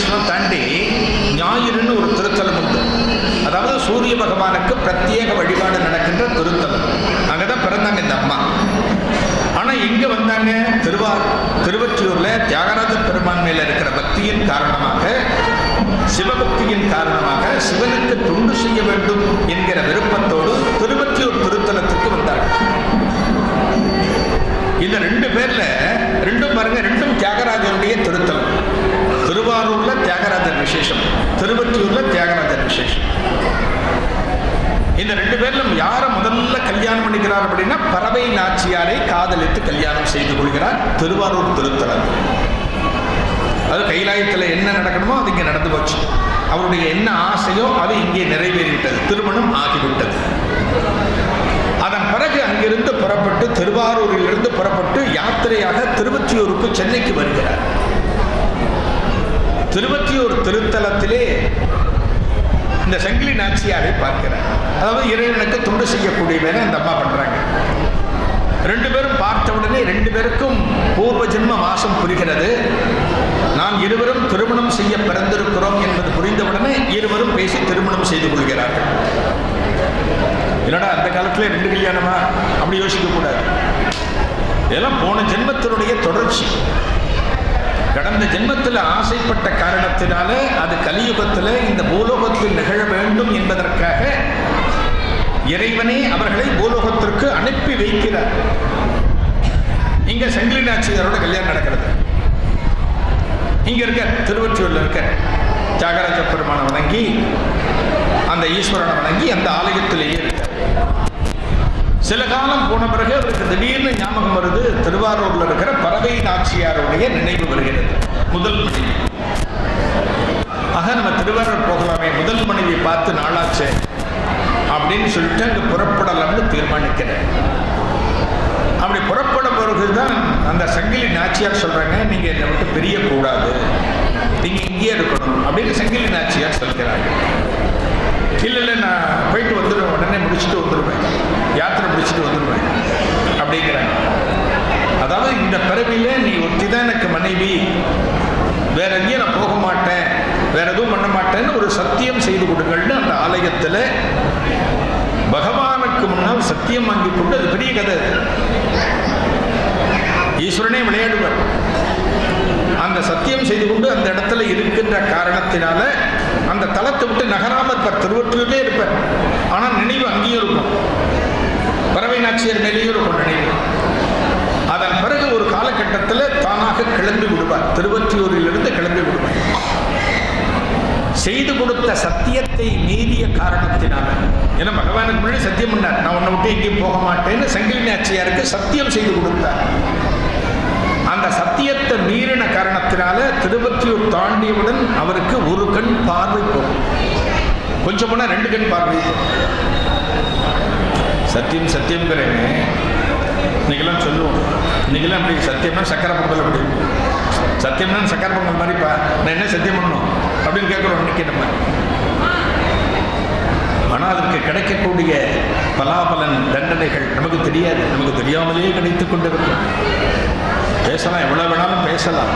வைஷ்ணவம் தாண்டி ஞாயிறுன்னு ஒரு திருத்தலம் உண்டு. அதாவது சூரிய பகவானுக்கு பிரத்யேக வழிபாடு நடக்கின்ற திருத்தலம். அங்கே தான் பிறந்தாங்க இந்த அம்மா. ஆனால் எங்கே வந்தாங்க திருவா திருவற்றியூரில் தியாகராஜ பெருமான் மேல இருக்கிற பக்தியின் காரணமாக சிவபக்தியின் காரணமாக சிவனுக்கு தொண்டு செய்ய வேண்டும் என்கிற விருப்பத்தோடு திருவற்றியூர் திருத்தலத்துக்கு வந்தார்கள் இந்த ரெண்டு பேர்ல ரெண்டும் பாருங்க ரெண்டும் தியாகராஜனுடைய திருத்தலம். திருவாரூர்ல தியாகராஜர் விசேஷம் திருவற்றியூர்ல தியாகராஜர் விசேஷம். இந்த ரெண்டு பேர்ல யாரை முதல்ல கல்யாணம் பண்ணிக்கிறார் அப்படின்னா பறவை நாச்சியாரை காதலித்து கல்யாணம் செய்து கொள்கிறார் திருவாரூர் திருத்தலம். அது கைலாயத்தில் என்ன நடக்கணுமோ அது இங்கே நடந்து போச்சு. அவருடைய என்ன ஆசையோ அது இங்கே நிறைவேறிவிட்டது திருமணம் ஆகிவிட்டது. அதன் பிறகு அங்கிருந்து புறப்பட்டு திருவாரூரிலிருந்து புறப்பட்டு யாத்திரையாக திருவற்றியூருக்கு சென்னைக்கு வருகிறார். திருவத்தியூர் திருத்தலத்திலே இந்த சங்கிலி நாச்சியாரை பார்க்கிறார். அதாவது இறைவனுக்கு தொண்டு செய்யக்கூடியவன இந்த அம்மா பண்றாங்க. ரெண்டு பேரும் பார்த்த உடனே ரெண்டு பேருக்கும் பூர்வ ஜென்ம மாசம் புரிகிறது. நாம் இருவரும் திருமணம் செய்ய பிறந்திருக்கிறோம் என்பது புரிந்தவுடனே இருவரும் பேசி திருமணம் செய்து கொள்கிறார்கள். என்னடா அந்த காலத்துல ரெண்டு கல்யாணமா? அப்படி யோசிக்க கூடாது இதெல்லாம் போன ஜென்மத்தினுடைய தொடர்ச்சி. கடந்த ஜென்மத்தில் ஆசைப்பட்ட காரணத்தினாலே அது கலியுகத்தில் இந்த பூலோகத்தில் நிகழ வேண்டும் என்பதற்காக இறைவனே அவர்களை பூலோகத்திற்கு அனுப்பி வைக்கிறார். இங்க சங்கிலி நாச்சியாரோட கல்யாணம் நடக்கிறது. இங்க இருக்க திருவற்றியூர்ல இருக்க தியாகராஜ பெருமானை வணங்கி அந்த ஈஸ்வரனை வணங்கி அந்த ஆலயத்திலேயே இருக்க சில காலம் போன பிறகு அவருக்கு திடீர்னு ஞாபகம் வருது திருவாரூர்ல இருக்கிற பறவை நாச்சியாருடைய நினைவு வருகிறது. முதல் மனைவி. ஆக நம்ம திருவாரூர் போகலாமே முதல் மனைவி பார்த்து நாளாச்சு அப்படின்னு சொல்லிட்டு அங்கே புறப்படலாம்னு தீர்மானிக்கிறேன். அப்படி புறப்பட பிறகுதான் அந்த சங்கிலி நாச்சியார் சொல்றாங்க நீங்க என்னை விட்டு பிரியக்கூடாது. நீங்க இங்கேயே இருக்கணும் அப்படின்னு சங்கிலி நாச்சியார் சொல்கிறாங்க இல்லை இல்லை நான் போயிட்டு வந்துடுவேன். உடனே முடிச்சுட்டு வந்துடுவேன். யாத்திரை முடிச்சுட்டு வந்துடுவேன். அப்படிங்கிறாங்க. அதாவது இந்த பிறவியில நீ ஒத்தி தான் எனக்கு மனைவி. வேற எங்கேயும் நான் போக மாட்டேன். வேற எதுவும் பண்ண மாட்டேன்னு ஒரு சத்தியம் செய்து கொடுங்கள்னு அந்த ஆலயத்தில் பகவானுக்கு முன்னால் சத்தியம் வாங்கி கொண்டு அது பெரிய கதை ஈஸ்வரனே விளையாடுவார். அந்த சத்தியம் செய்து கொண்டு அந்த இடத்துல இருக்கின்ற காரணத்தினால அந்த தளத்தை விட்டு நகராம இருப்பார் திருவற்றூர்லே இருப்பார். ஆனால் நினைவு அங்கேயும் இருக்கும். பறவை நாச்சியர் மேலேயும் இருக்கும் நினைவு. அதன் பிறகு ஒரு காலகட்டத்தில் தானாக கிளம்பி விடுவார். திருவற்றியூரிலிருந்து கிளம்பி விடுவார். செய்து கொடுத்த சத்தியத்தை மீறிய காரணத்தினால. ஏன்னா பகவானுக்கு முன்னாடி சத்தியம் பண்ணார். நான் உன்னை விட்டு எங்கேயும் போக மாட்டேன்னு சங்கிலி நாச்சியாருக்கு சத்தியம் செய்து கொடுத்தார். அந்த சத்தியத்தை மீறின காரணத்தினால திருவற்றியூர் தாண்டியவுடன் அவருக்கு ஒரு கண் பார்வை போகும். கொஞ்சம் போனா ரெண்டு கண் பார்வை. சத்தியம் சத்தியம் சத்தியம்ங்கிறேன்னு இன்னைக்கெல்லாம் சொல்லுவோம். இன்னைக்கெல்லாம் அப்படி சத்தியம்னா சக்கரை பொங்கல் அப்படி சத்தியம்னா சக்கரை பொங்கல் மாதிரிப்பா நான் என்ன சத்தியம் பண்ணணும் அப்படின்னு கேட்குறோம் இன்னைக்கு நம்ம. ஆனால் அதற்கு கிடைக்கக்கூடிய பலாபலன் தண்டனைகள் நமக்கு தெரியாது. நமக்கு தெரியாமலேயே கிடைத்துக் கொண்டிருக்கும். பேசலாம் எவ்வளவு வேணாலும் பேசலாம்.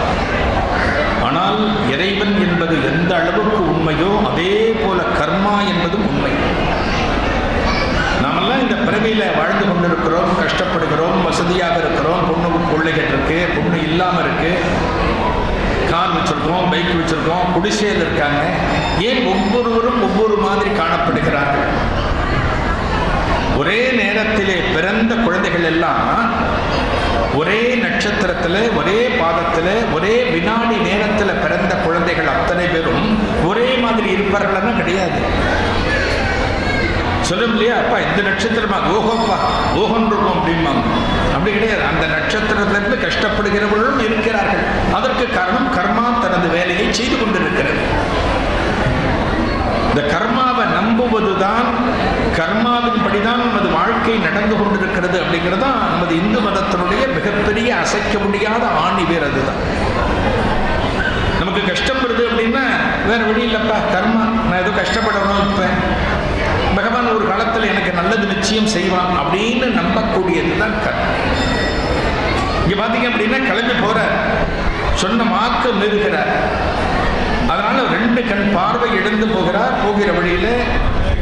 ஆனால் இறைவன் என்பது எந்த அளவுக்கு உண்மையோ அதே போல கர்மா என்பதும் உண்மை. நாமெல்லாம் இந்த பிறவியில வாழ்ந்து கொண்டிருக்கிறோம் கஷ்டப்படுகிறோம் வசதியாக இருக்கிறோம் பொண்ணு பிள்ளைகள் இருக்கு பொண்ணு இல்லாம இருக்கு. கார் வச்சிருக்கோம் பைக் வச்சிருக்கோம் குடிசையில் இருக்காங்க. ஏன் ஒவ்வொருவரும் ஒவ்வொரு மாதிரி காணப்படுகிறார்கள்? ஒரே நேரத்திலே பிறந்த குழந்தைகள் எல்லாம் ஒரே நட்சத்திரத்தில் ஒரே பாதத்தில் ஒரே வினாடி நேரத்தில் பிறந்த குழந்தைகள் அத்தனை பேரும் ஒரே மாதிரி இருப்பார்கள்னா கிடையாது. சொல்லும் இல்லையா? அப்பா இந்த நட்சத்திரமா? ஓஹோப்பா ஓஹன் இருக்கும் அப்படிம்பாங்க. அப்படி கிடையாது. அந்த நட்சத்திரத்திலிருந்து கஷ்டப்படுகிறவர்களும் இருக்கிறார்கள். அதற்கு காரணம் கர்மா தனது வேலையை செய்து கொண்டிருக்கிறது. இந்த கர்மாவை நம்புவதுதான் கர்மாவின் படிதான் இருக்கிறது அப்படிங்கிறது தான் நமது இந்து மதத்தினுடைய மிகப்பெரிய அசைக்க முடியாத ஆணி வேர் அதுதான். நமக்கு கஷ்டம் வருது அப்படின்னா வேற வழி இல்லைப்பா கர்மா. நான் ஏதோ கஷ்டப்படணும் இப்போ. பகவான் ஒரு காலத்தில் எனக்கு நல்லது நிச்சயம் செய்வான் அப்படின்னு நம்பக்கூடியது தான் கர்மா. இங்க பார்த்தீங்க அப்படின்னா கிளம்பி போகிறார் சொன்ன மாக்க மீறுகிறார். அதனால ரெண்டு கண் பார்வை எழுந்து போகிறார். போகிற வழியில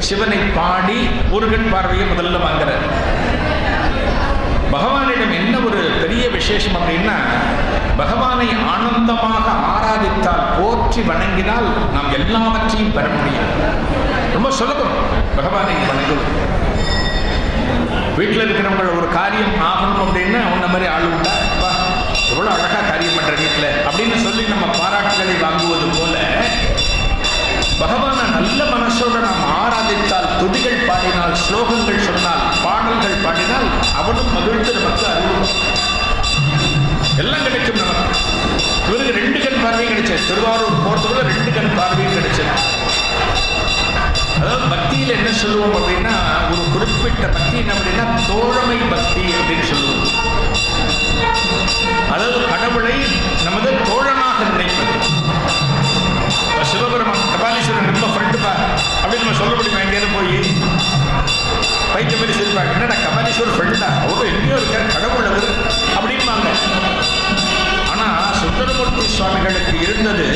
சிவனை பாடி ஒரு கண் பார்வையை முதல்ல வாங்குறார். பகவானிடம் என்ன ஒரு பெரிய விசேஷம் அப்படின்னா பகவானை ஆனந்தமாக ஆராதித்தால் போற்றி வணங்கினால் நாம் எல்லாவற்றையும் பெற முடியும். ரொம்ப சுலபம். பகவானை வணங்குவது. வீட்டில் இருக்கிறவங்கள ஒரு காரியம் ஆகணும் அப்படின்னா உன்ன மாதிரி ஆள் உண்டா? எவ்வளோ அழகாக காரியம் பண்ணுற வீட்டில் அப்படின்னு சொல்லி நம்ம பாராட்டுகளை வாங்குவது போல பகவானை நல்ல மனசோட நாம் ஆராதித்தால் துதிகள் பாடினால் ஸ்லோகங்கள் சொன்னால் பாடல்கள் பாடினால் அவனும் மகிழ்ந்து நமக்கு அருளும். எல்லாம் கிடைக்கும் நமக்கு. இவருக்கு ரெண்டு கண் பார்வையும் கிடைச்சது. திருவாரூர் போறதுக்குள்ள ரெண்டு கண் பார்வையும் கிடைச்சது. அதாவது பக்தியில் என்ன சொல்லுவோம் அப்படின்னா ஒரு குறிப்பிட்ட பக்தி என்ன அப்படின்னா தோழமை பக்தி அப்படின்னு சொல்லுவோம். அதாவது கடவுளை நமது தோழனாக நினைப்பது. சிவபெருமான் கபாலீஸ்வரன் ரொம்ப ஃப்ரெண்டுப்பா அப்படின்னு நம்ம சொல்ல முடியுமா? எங்கேயாவது போய் பைத்தியம் மாதிரி சிரிப்பாங்க. என்னடா கபாலீஸ்வரர் ஃப்ரெண்டா அவரும் எங்கேயோ இருக்கார் கடவுள் அவர். அப்படின்பாங்க ஆனால் சுந்தரமூர்த்தி சுவாமிகளுக்கு இருந்தது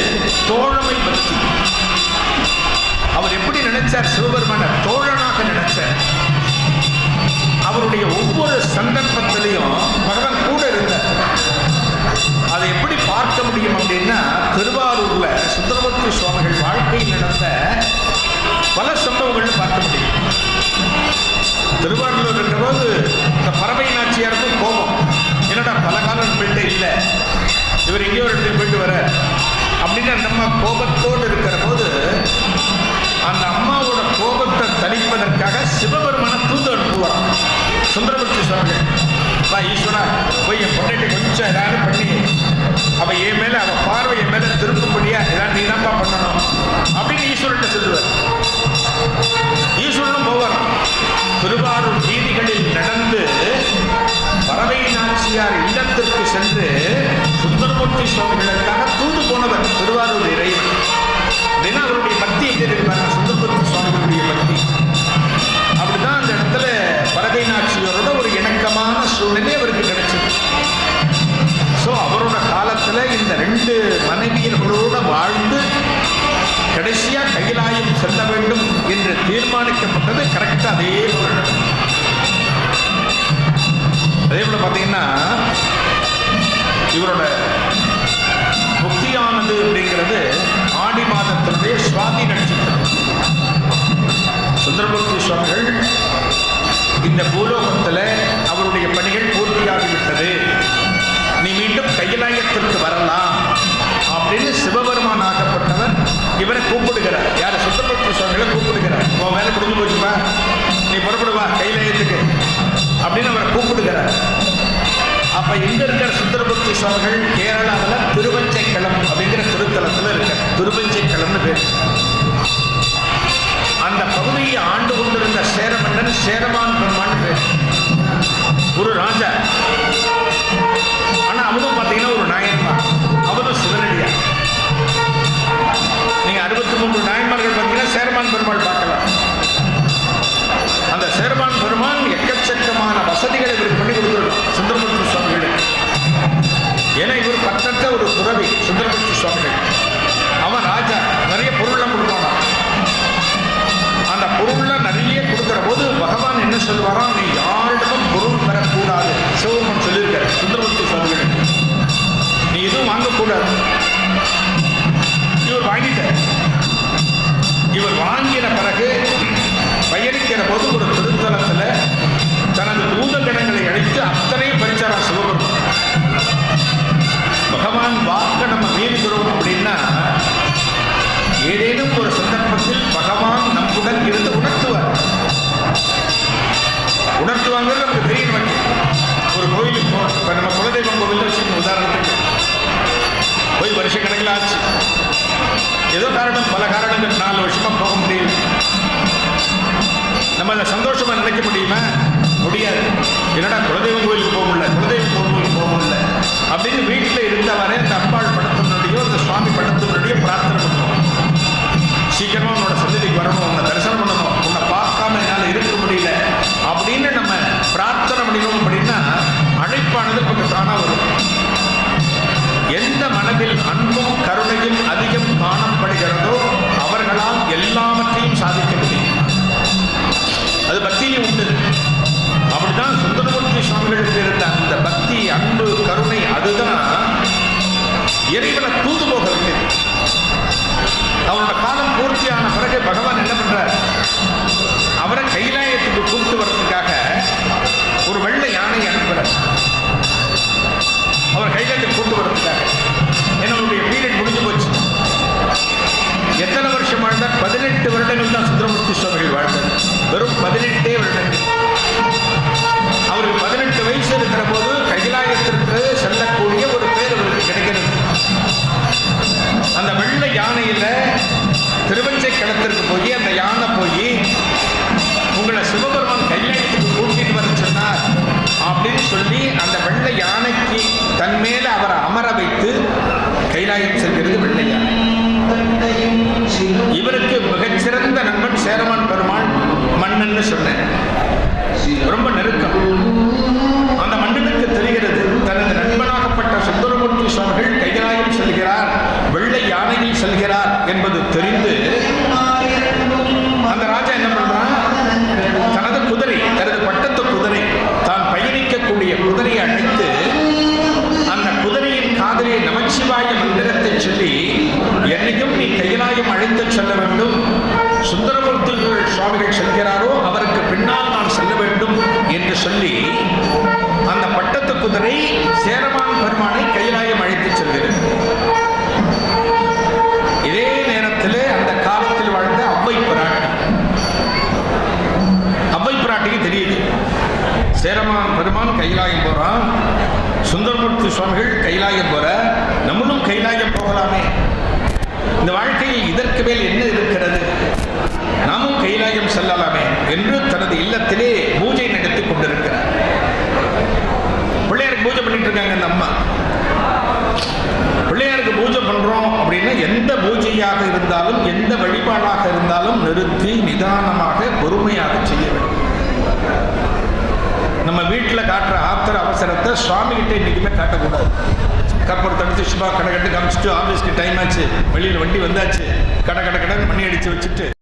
தோழமை பக்தி. அவர் எப்படி நினைச்சார் சிவபெருமான? தோழனாக நினைச்சார். அவருடைய ஒவ்வொரு சந்தர்ப்பத்திலையும் பகவான் கூட இருந்தார். அதை எப்படி பார்க்க முடியும் அப்படின்னா திருவாரூர்ல சுந்தரமூர்த்தி சுவாமிகள் வாழ்க்கையில் நடந்த பல சம்பவங்கள் பார்க்க முடியும். திருவாரூர் இருக்கிறபோது இந்த பறவை நாச்சியாருக்கும் கோபம். என்னடா பல காலம் நம்மள்கிட்ட இல்லை. இவர் எங்கேயோ ஒரு இடத்துக்கு போயிட்டு வர அப்படின்னு நம்ம கோபத்தோடு இருக்கிற போது அந்த அம்மாவோட கோபத்தை தணிப்பதற்காக சிவபெருமான தூது அனுப்புவார் சுந்தரமூர்த்தி சுவாமிகள். வா ஈஸ்வரா போய் என் பொண்ணைட்டு கொஞ்சம் ஏதாவது பண்ணி அவ என் மேலே அவ பார்வை என் மேலே திருப்பும்படியா ஏதாவது நீ தான் கடைசியா கைலாயம் செல்ல வேண்டும் என்று தீர்மானிக்கப்பட்டது கரெக்டா அதே போல. அதே போல பார்த்தீங்கன்னா இவரோட முக்தியானது அப்படிங்கிறது ஆடி மாதத்தினுடைய சுவாதி நட்சத்திரம். சுந்தரமூர்த்தி சுவாமிகள் இந்த பூலோகத்தில் அவருடைய பணிகள் பூர்த்தியாகிவிட்டது. நீ மீண்டும் கைலாயத்திற்கு வரலாம் அப்படின்னு சிவபெருமான் இவரை கூப்பிடுகிறார். யாரை? சுத்தப்படுத்த சுவாமிகளை கூப்பிடுகிறார். உன் வேலை முடிஞ்சு போச்சுப்பா. நீ புறப்படுவா கைலாயத்துக்கு அப்படின்னு அவரை கூப்பிடுகிறார். அப்ப எங்க இருக்கிற சுந்தரமூர்த்தி சுவாமிகள் கேரளாவில் திருவஞ்சைக்களம் அப்படிங்கிற திருத்தலத்தில் இருக்க திருவஞ்சைக்களம்னு பேர். அந்த பகுதியை ஆண்டு கொண்டிருந்த சேரமன்னன் சேரமான் பெருமான் பேர். ஒரு ராஜா. ஆனா அவனும் பார்த்தீங்கன்னா நீங்க மூன்று நாயன்மார்கள் பார்த்தீங்கன்னா சேர்மான் பெருமாள் பார்க்கலாம். அந்த சேர்மான் பெருமான் எக்கச்சக்கமான வசதிகளை இவருக்கு பண்ணி கொடுத்துருக்கோம் சுந்தரமூர்த்தி சுவாமிகளுக்கு. ஏன்னா இவர் பற்றற்ற ஒரு துறவி சுந்தரமூர்த்தி சுவாமிகள். அவன் ராஜா நிறைய பொருள்லாம் கொடுப்பானா? அந்த பொருள்லாம் நிறைய கொடுக்குற போது பகவான் என்ன சொல்வாராம் நீ யாரிடமும் பொருள் பெறக்கூடாது சிவபெருமான் சொல்லியிருக்காரு சுந்தரமூர்த்தி சுவாமிகள் நீ எதுவும் வாங்கக்கூடாது. ஆச்சு. ஏதோ காரணம் பல காரணங்கள். நாலு வருஷமா போக முடியல. நம்ம அதை சந்தோஷமா நினைக்க முடியுமா? முடியாது. என்னடா குலதெய்வம் கோயிலுக்கு போக முடியல குலதெய்வ கோயிலுக்கு போக முடியல அப்படின்னு வீட்டில் இருந்தவரை இந்த அம்பாள் படத்தினுடையோ இந்த சுவாமி படத்தினுடையோ பிரார்த்தனை பண்ணுவோம் சீக்கிரமா உன்னோட சந்ததிக்கு வரணும் இறைவனை தூது போக வேண்டியது அவரோட காலம் பூர்த்தியான பிறகு பகவான் என்ன பண்றார்? அவரை கைலாயத்துக்கு கூப்பிட்டு வர்றதுக்காக ஒரு வெள்ளை யானை அனுப்புறார். அவர் கைலாயத்துக்கு கூப்பிட்டு வர்றதுக்காக. என்னுடைய பீரியட் முடிஞ்சு போச்சு. எத்தனை வருஷம் வாழ்ந்தார்? பதினெட்டு வருடங்கள் தான் சுந்தரமூர்த்தி சுவாமிகள் வாழ்ந்தார். வெறும் பதினெட்டே வருடங்கள். தன்மேல அவரை அமர வைத்து கைலாயம் செல்கிறது வெள்ளை இவருக்கு மிகச்சிறந்த நண்பன் சேரமான் பெருமாள் மன்னன்னு சொன்னேன். ரொம்ப நெருக்கம் அந்த மன்னனுக்கு தெரிகிறது தனது நண்பனாகப்பட்ட சுந்தரமூர்த்தி சுவாமிகள் கைலாயம் செல்கிறார் வெள்ளை யானையில் செல்கிறார் என்பது தெரிந்து அந்த ராஜா என்ன பண்றான் தனது குதிரை தனது பட்டத்து குதிரை தான் பயணிக்கக்கூடிய குதிரையை அழைத்து அந்த குதிரையின் காதலியை நமச்சிவாய மந்திரத்தை சொல்லி என்னையும் நீ கைலாயம் அழைத்து செல்ல வேண்டும். சுந்தரமூர்த்திகள் சுவாமிகள் செல்கிறாரோ அவருக்கு பின்னால் நான் செல்ல வேண்டும் என்று சொல்லி அந்த பட்டத்து குதிரை சேரமான் பெருமானை கைலாயம் அழைத்து செல்கிறது. இதே நேரத்தில் அந்த காலத்தில் வாழ்ந்த அவ்வை பிராட்டி. அவ்வை பிராட்டிக்கு தெரியுது. சேரமான் பெருமான் கைலாயம் போறான். சுந்தரமூர்த்தி சுவாமிகள் கைலாயம் போற இன்னும் கைலாயம் போகலாமே. இந்த வாழ்க்கையில் இதற்கு மேல் என்ன இருக்கிறது? நாமும் கைலாயம் செல்லலாமே என்று தனது இல்லத்திலே பூஜை நடத்தி கொண்டிருக்கிறார். பிள்ளையாருக்கு பூஜை பண்ணிட்டு இருக்காங்க இந்த அம்மா. பிள்ளையாருக்கு பூஜை பண்றோம் அப்படின்னா எந்த பூஜையாக இருந்தாலும் எந்த வழிபாடாக இருந்தாலும் நிறுத்தி நிதானமாக பொறுமையாக செய்ய வேண்டும். நம்ம வீட்டில் காட்டுற ஆத்திர அவசரத்தை சுவாமிகிட்ட இன்னைக்குமே காட்டக்கூடாது. கற்பூரத்தை தடுத்து சுபா கடை கட்டு காமிச்சிட்டு ஆஃபீஸ்க்கு டைம் ஆச்சு. வெளியில் வண்டி வந்தாச்சு. கடை கடை கடைன்னு மணி அடித்து வச்சுட்டு.